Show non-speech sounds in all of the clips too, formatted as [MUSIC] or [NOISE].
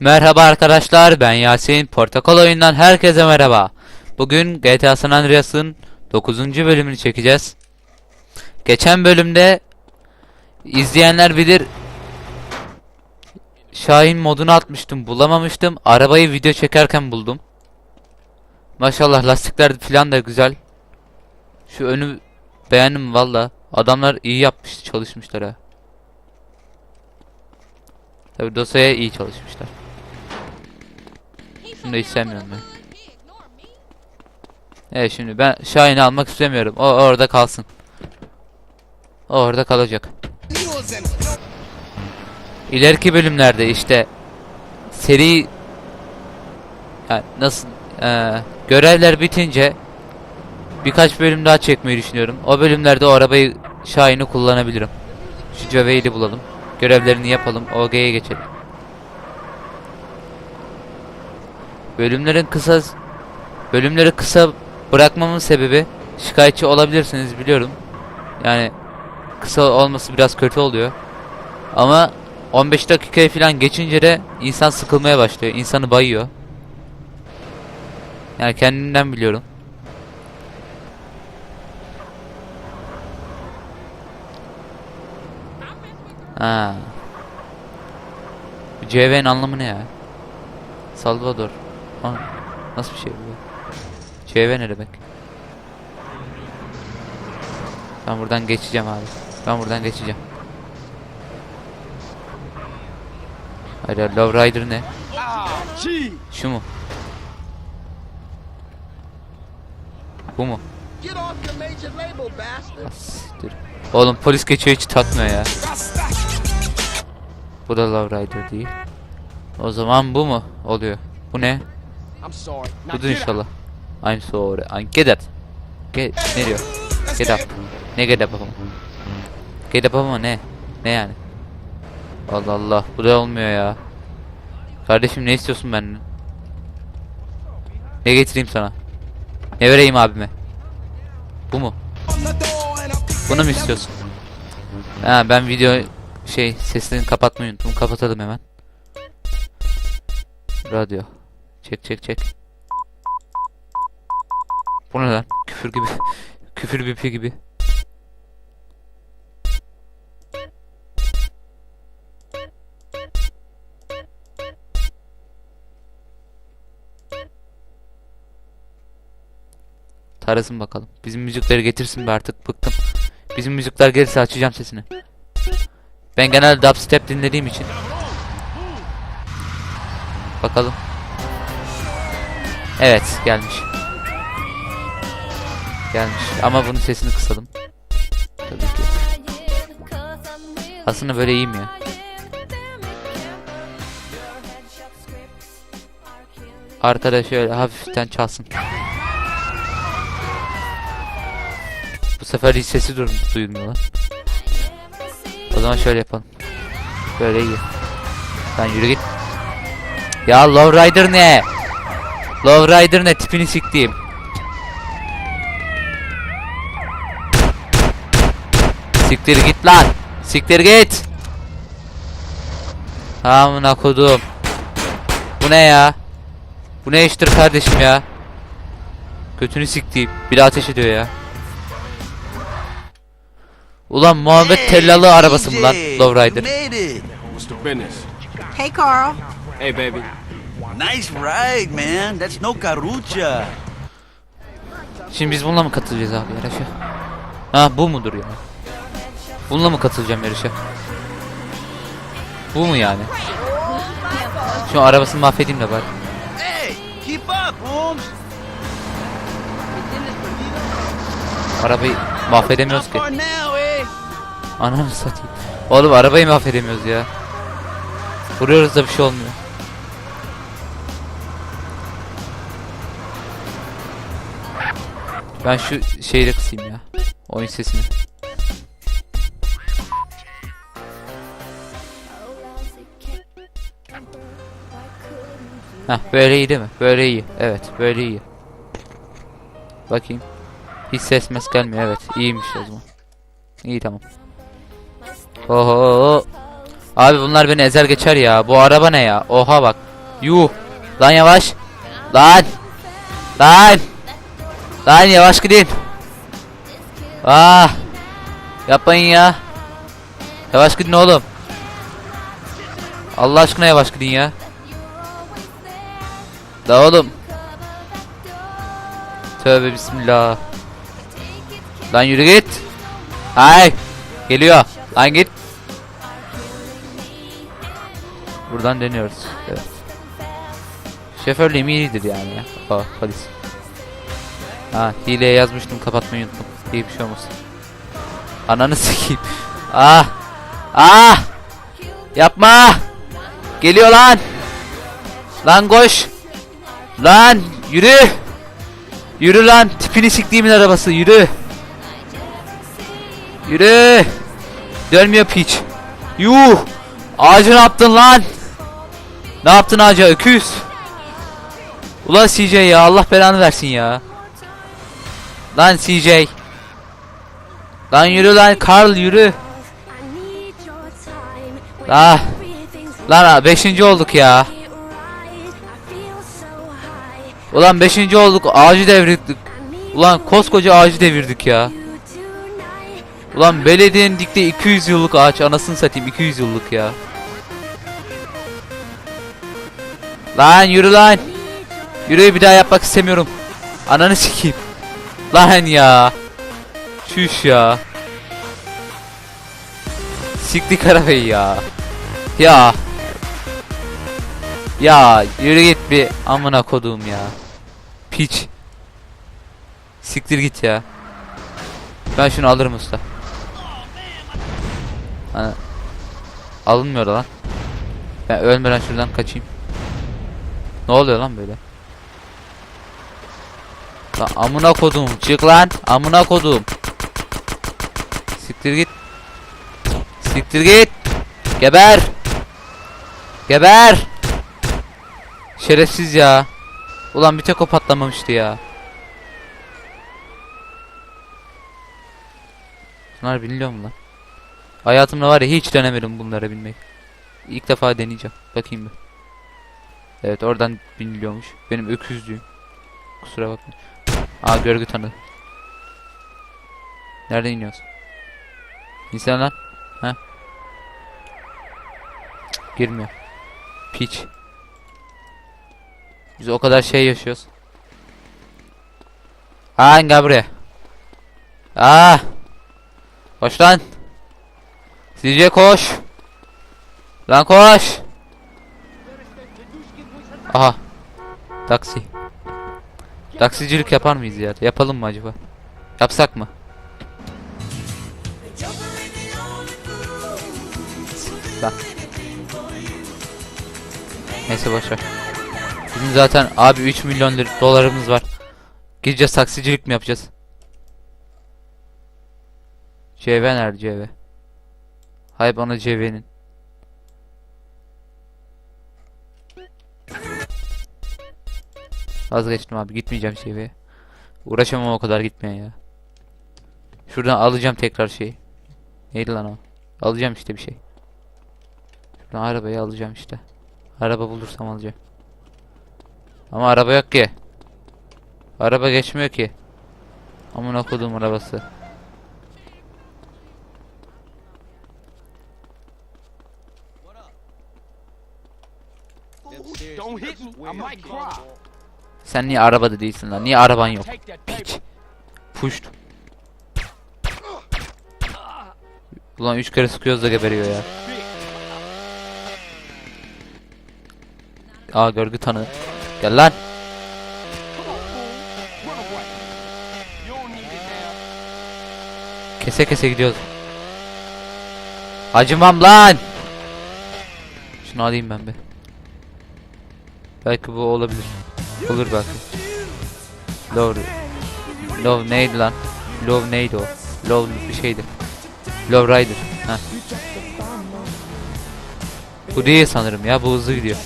Merhaba arkadaşlar ben Yasin Portakal oyundan herkese merhaba. Bugün GTA San Andreas'ın 9. bölümünü çekeceğiz. Geçen bölümde izleyenler bilir Şahin modunu atmıştım bulamamıştım. Arabayı video çekerken buldum. Maşallah lastikler falan da güzel. Şu önü beğendim valla. Adamlar iyi yapmış çalışmışlar ha. Tabi dosyaya iyi çalışmışlar. Şunu da istemiyorum ben. Evet şimdi ben Şahin'i almak istemiyorum. O orada kalsın. O orada kalacak. İleriki bölümlerde işte seri yani nasıl eee, görevler bitince birkaç bölüm daha çekmeyi düşünüyorum. O bölümlerde o arabayı Şahin'i kullanabilirim. Şu Ceveyli bulalım. Görevlerini yapalım. OG'ye geçelim. Bölümlerin kısa bölümleri kısa bırakmamın sebebi şikayetçi olabilirsiniz biliyorum. Yani kısa olması biraz kötü oluyor. Ama 15 dakikayı falan geçince de insan sıkılmaya başlıyor. İnsanı bayıyor. Yani kendimden biliyorum. Ha. CV'nin anlamı ne ya? Salvador. Ha, nasıl bir şey bu? CV ne demek? Ben buradan geçeceğim abi. Ben buradan geçeceğim. Hayır Love Rider ne? Şu mu? Bu mu? Get off your major label, bastard. Siktir. Oğlum polis geçiyor hiç takmıyor ya. Bu da Love Rider değil. O zaman bu mu oluyor? Bu ne? I'm Budur inşallah. I'm sorry. I get it. Get, ne diyor? Get up. Ne get up ama? Get up ama ne? Ne yani? Allah Allah. Bu da olmuyor ya. Kardeşim ne istiyorsun benden? Ne getireyim sana? Ne vereyim abime? Bu mu? Bunu mu istiyorsun? Ha ben video şey seslerini kapatmayı unuttum. Kapatalım hemen. Radyo. Çek çek çek. Bu ne lan? Küfür gibi. [LAUGHS] Küfür bipi gibi. Tarasın bakalım. Bizim müzikleri getirsin be artık bıktım. Bizim müzikler gelirse açacağım sesini. Ben genelde dubstep dinlediğim için. Bakalım. Evet gelmiş. Gelmiş ama bunun sesini kısalım. Tabii ki. Aslında böyle iyiyim ya. Arkada şöyle hafiften çalsın. Sefer hiç sesi duyulmuyor lan. O zaman şöyle yapalım. Böyle iyi. Lan yürü git. Ya Love Rider ne? Love Rider ne? Tipini siktiğim. Siktir git lan. Siktir git. Amına kodum. Bu ne ya? Bu ne iştir kardeşim ya? Götünü siktiğim. Bir ateş ediyor ya. Ulan Muhammed Tellalı arabası mı lan Love Rider? Made it. What's the business? Hey, Carl. Hey, baby. Nice ride, man. That's no carucha. Şimdi biz bununla mı katılacağız abi yarışa? Ha bu mudur ya? Bununla mı katılacağım yarışa? Bu mu yani? Şu arabasını mahvedeyim de bari. Hey, keep up, Holmes. Arabayı mahvedemiyoruz ki. Ananı satayım. Oğlum arabayı mahvedemiyoruz ya. Vuruyoruz da bir şey olmuyor. Ben şu şeyi de kısayım ya. Oyun sesini. Heh böyle iyi değil mi? Böyle iyi. Evet böyle iyi. Bakayım. Hiç ses mes gelmiyor. Evet iyiymiş o zaman. İyi tamam. Oho. Abi bunlar beni ezer geçer ya. Bu araba ne ya? Oha bak. Yuh. Lan yavaş. Lan. Lan. Lan yavaş gidin. Ah. Yapmayın ya. Yavaş gidin oğlum. Allah aşkına yavaş gidin ya. Da oğlum. Tövbe bismillah. Lan yürü git. Hay. Geliyor. Lan git. Buradan dönüyoruz. Evet. Şoförlüğüm iyidir yani ya. Oh, polis. Ha, hileye yazmıştım kapatmayı unuttum. İyi bir şey olmasın. Ananı sikeyim. Ah! Ah! Yapma! Geliyor lan! Lan koş! Lan yürü! Yürü lan tipini siktiğimin arabası yürü! Yürü! Dönmüyor piç. Yuh! Ağacı ne yaptın lan? Ne yaptın ağaca öküz? Ulan CJ ya Allah belanı versin ya. Lan CJ. Lan yürü lan Carl yürü. Ah. Lan 5. olduk ya. Ulan 5. olduk ağacı devirdik. Ulan koskoca ağacı devirdik ya. Ulan belediyenin dikte 200 yıllık ağaç anasını satayım 200 yıllık ya. Lan yürü lan. Yürü bir daha yapmak istemiyorum. Ananı sikeyim. Lan ya. Çüş ya. Siktik arabayı ya. Ya. Ya yürü git bir amına kodum ya. Piç. Siktir git ya. Ben şunu alırım usta. Ana. Alınmıyor lan. Ben ölmeden şuradan kaçayım. Ne oluyor lan böyle? Lan amına kodum çık lan amına kodum. Siktir git. Siktir git. Geber. Geber. Şerefsiz ya. Ulan bir tek o patlamamıştı ya. Bunlar biniliyor mu lan? Hayatımda var ya hiç denemedim bunlara binmeyi. İlk defa deneyeceğim. Bakayım bir. Evet oradan biniliyormuş. Benim öküzlüğüm. Kusura bakma. Aa görgü tanı. Nerede iniyoruz? İnsan lan. Ha? Girmiyor. Piç. Biz o kadar şey yaşıyoruz. Aa gel buraya. Aa. Koş lan. Sizce koş. Lan koş. Aha. Taksi. Taksicilik yapar mıyız ya? Yapalım mı acaba? Yapsak mı? Lan. Neyse boşver. Bizim zaten abi 3 milyon dolarımız var. Gideceğiz taksicilik mi yapacağız? CV nerede CV? Hay bana CV'nin. Vazgeçtim abi gitmeyeceğim CV'ye. Uğraşamam o kadar gitmeye ya. Şuradan alacağım tekrar şeyi. Neydi lan o? Alacağım işte bir şey. Şuradan arabayı alacağım işte. Araba bulursam alacağım. Ama araba yok ki. Araba geçmiyor ki. Amına kodum arabası. Sen niye arabada değilsin lan? Niye araban yok? Piç. Puşt. Ulan üç kere sıkıyoruz da geberiyor ya. Aa görgü tanı. Gel lan. Kese kese gidiyoruz. Acımam lan. Şunu alayım ben bir. Belki bu olabilir. Olur belki. Love. Love neydi lan? Love neydi o? Love bir şeydi. Love Rider. Ha. Bu değil sanırım ya. Bu hızlı gidiyor.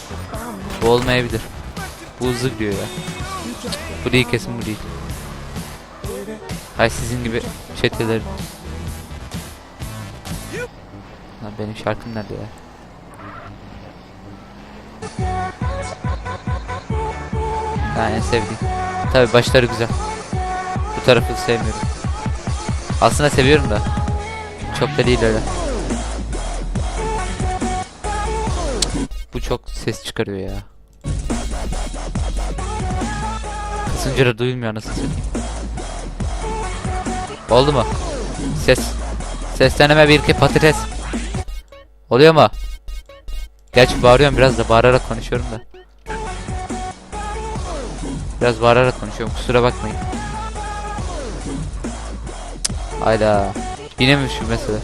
Bu olmayabilir. Bu hızlı gidiyor ya. Bu değil kesin bu değil. Hay sizin gibi çeteler. Lan benim şarkım nerede ya? Ha en sevdiğim. Tabi başları güzel. Bu tarafı sevmiyorum. Aslında seviyorum da. Çok da değil öyle. Bu çok ses çıkarıyor ya. Kısınca duyulmuyor nasıl satayım. Oldu mu? Ses. Sesleneme bir iki patates. Oluyor mu? Gerçi bağırıyorum biraz da bağırarak konuşuyorum da. Biraz bağırarak konuşuyorum kusura bakmayın. Hayda. Yine mesele?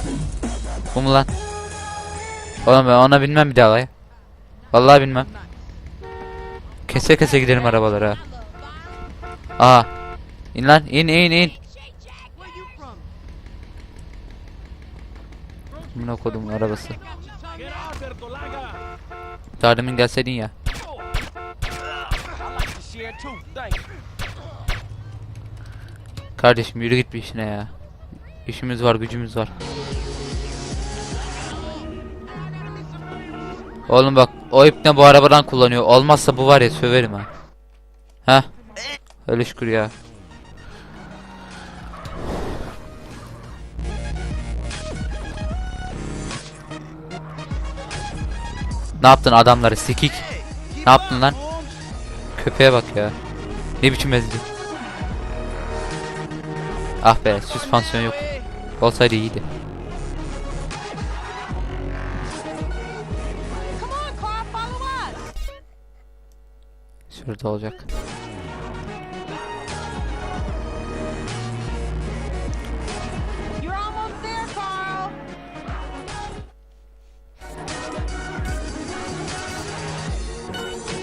Bu mu lan? Oğlum ben ona binmem bir daha ya. Vallahi bilmem. Kese kese gidelim arabalara. Aa. İn lan in in in. Buna kodum arabası. Daha demin gelseydin ya. Kardeşim yürü git bir işine ya. İşimiz var gücümüz var. Oğlum bak o ipne bu arabadan kullanıyor. Olmazsa bu var ya söverim ha. Heh. Öyle şükür ya. Ne yaptın adamları sikik? Ne yaptın lan? Köpeğe bak ya. Ne biçim ezdi? Ah be süspansiyon yok. Olsaydı iyiydi. Şurada olacak.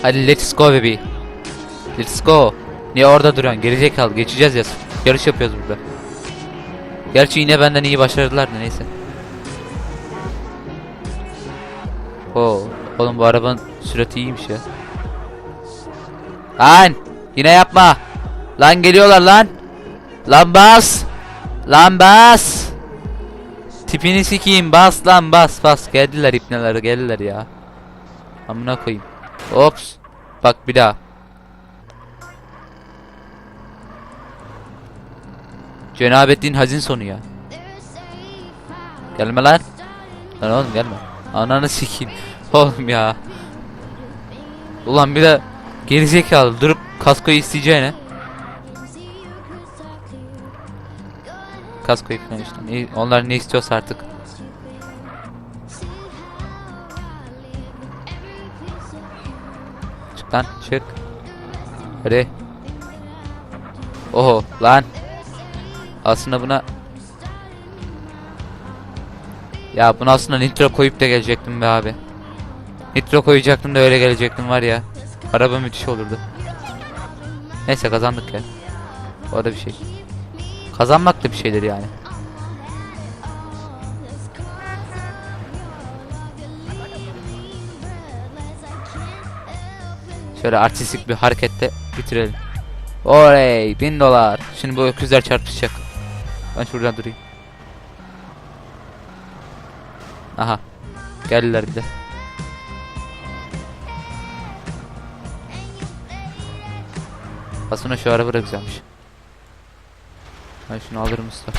Hadi let's go baby. Let's go. Niye orada duruyorsun? Gerizekalı geçeceğiz ya. Yarış yapıyoruz burada. Gerçi yine benden iyi başardılar da neyse. Oo, oğlum bu arabanın sürati iyiymiş ya. Lan! Yine yapma. Lan geliyorlar lan. Lan bas. Lan bas. Tipini sikeyim bas lan bas bas. Geldiler ipneleri geldiler ya. Amına koyayım. Ops. Bak bir daha. Cenabettin hazin sonu ya. Gelme lan. Lan oğlum gelme. Ananı sikeyim. Oğlum ya. Ulan bir de gerizekalı durup kaskoyu isteyeceğine. Kaskoyu falan işte. Onlar ne istiyorsa artık. Çık lan çık. Hadi. Oho lan. Aslında buna Ya buna aslında nitro koyup da gelecektim be abi. Nitro koyacaktım da öyle gelecektim var ya. Araba müthiş olurdu. Neyse kazandık ya. O da bir şey. Kazanmak da bir şeydir yani. Şöyle artistik bir hareketle bitirelim. Oley bin dolar. Şimdi bu öküzler çarpışacak. Ben şuradan durayım. Aha. Geldiler bir de. Aslında şu araba da güzelmiş. Ben şunu alırım usta.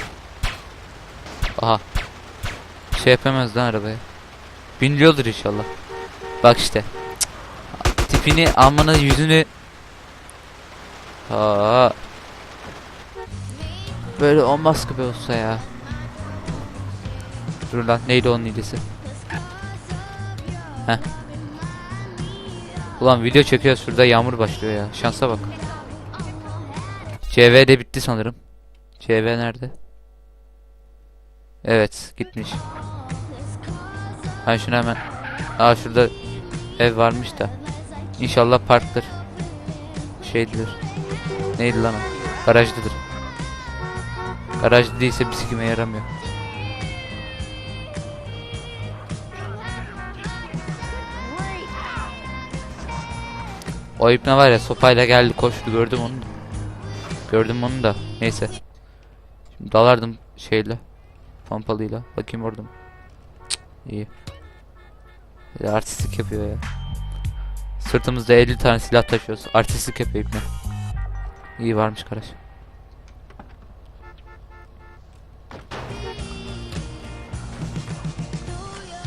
Aha. Şey yapamaz lan arabaya. Biniliyordur inşallah. Bak işte. Cık. Tipini, almanı, yüzünü. Aa. Böyle olmaz gibi olsa ya. Dur lan neydi onun iyisi? Heh. Ulan video çekiyoruz şurada yağmur başlıyor ya. Şansa bak. CV de bitti sanırım. CV nerede? Evet gitmiş. Ben şunu hemen. Aa şurada ev varmış da. İnşallah parktır. Şeydir. Neydi lan o? Garajdadır. Garajda değilse bisikime yaramıyor. O ipne var ya sopayla geldi koştu gördüm onu. Gördüm onu da. Neyse. Şimdi dalardım şeyle. Pompalıyla. Bakayım orada mı? Cık, İyi. Artistlik yapıyor ya. Sırtımızda 50 tane silah taşıyoruz. Artistlik yapıyor ipne. İyi varmış kardeş.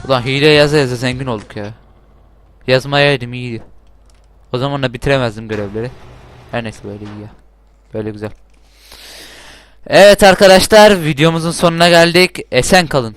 Ulan hile yaza yaza zengin olduk ya. Yazmayaydım iyiydi. O zaman da bitiremezdim görevleri. Her neyse böyle iyi ya. Böyle güzel. Evet arkadaşlar videomuzun sonuna geldik. Esen kalın.